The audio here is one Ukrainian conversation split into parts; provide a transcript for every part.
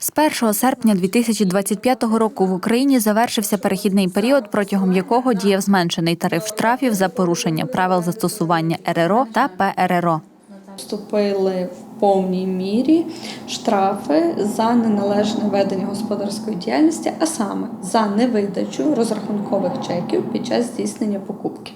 З 1 серпня 2025 року в Україні завершився перехідний період, протягом якого діяв зменшений тариф штрафів за порушення правил застосування РРО та ПРРО. Вступили в повній мірі штрафи за неналежне ведення господарської діяльності, а саме за невидачу розрахункових чеків під час здійснення покупки.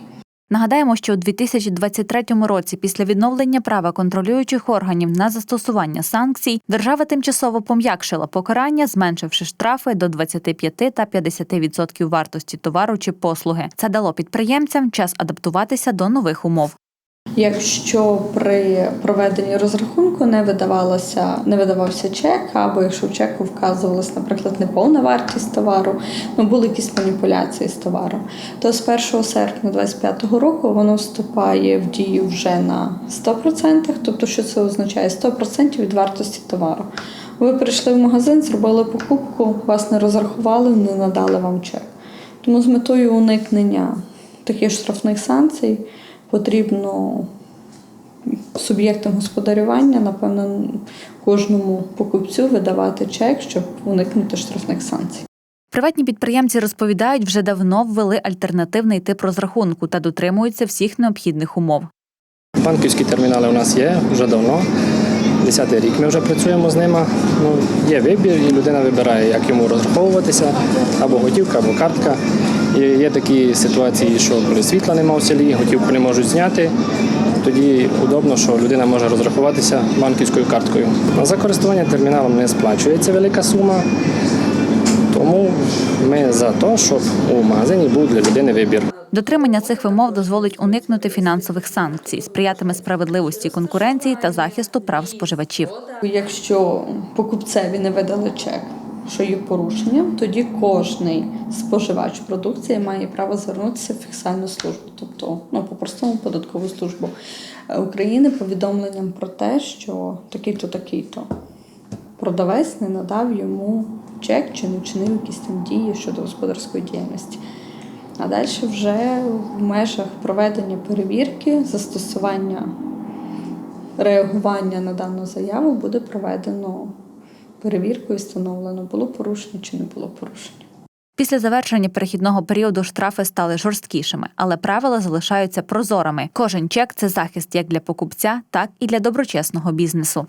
Нагадаємо, що у 2023 році, після відновлення права контролюючих органів на застосування санкцій, держава тимчасово пом'якшила покарання, зменшивши штрафи до 25 та 50% вартості товару чи послуги. Це дало підприємцям час адаптуватися до нових умов. Якщо при проведенні розрахунку не видавалося, не видавався чек, або якщо в чеку вказувалась, наприклад, неповна вартість товару, ну були якісь маніпуляції з товаром, то з 1 серпня 2025 року воно вступає в дію вже на 100%, тобто що це означає 100% від вартості товару. Ви прийшли в магазин, зробили покупку, вас не розрахували, не надали вам чек. Тому з метою уникнення таких штрафних санкцій потрібно суб'єктам господарювання, напевно, кожному покупцю видавати чек, щоб уникнути штрафних санкцій. Приватні підприємці розповідають, вже давно ввели альтернативний тип розрахунку та дотримуються всіх необхідних умов. Банківські термінали у нас є вже давно. Десятий рік ми вже працюємо з ними. Ну, є вибір, і людина вибирає, як йому розраховуватися, або готівка, або картка. Є такі ситуації, що коли світла немає в селі, готівку не можуть зняти. Тоді удобно, що людина може розрахуватися банківською карткою. За користування терміналом не сплачується велика сума. Тому ми за те, щоб у магазині був для людини вибір. Дотримання цих вимов дозволить уникнути фінансових санкцій, сприятиме справедливості конкуренції та захисту прав споживачів. Якщо покупцеві не видали чек, що є порушенням, тоді кожний споживач продукції має право звернутися в фіксальну службу, тобто ну, по-простому податкову службу України повідомленням про те, що такий-то, такий-то продавець не надав йому чек чи не вчинив якісь там дії щодо господарської діяльності. А далі вже в межах проведення перевірки, застосування реагування на дану заяву буде проведено перевірку і встановлено, було порушення чи не було порушення. Після завершення перехідного періоду штрафи стали жорсткішими, але правила залишаються прозорими. Кожен чек це захист як для покупця, так і для доброчесного бізнесу.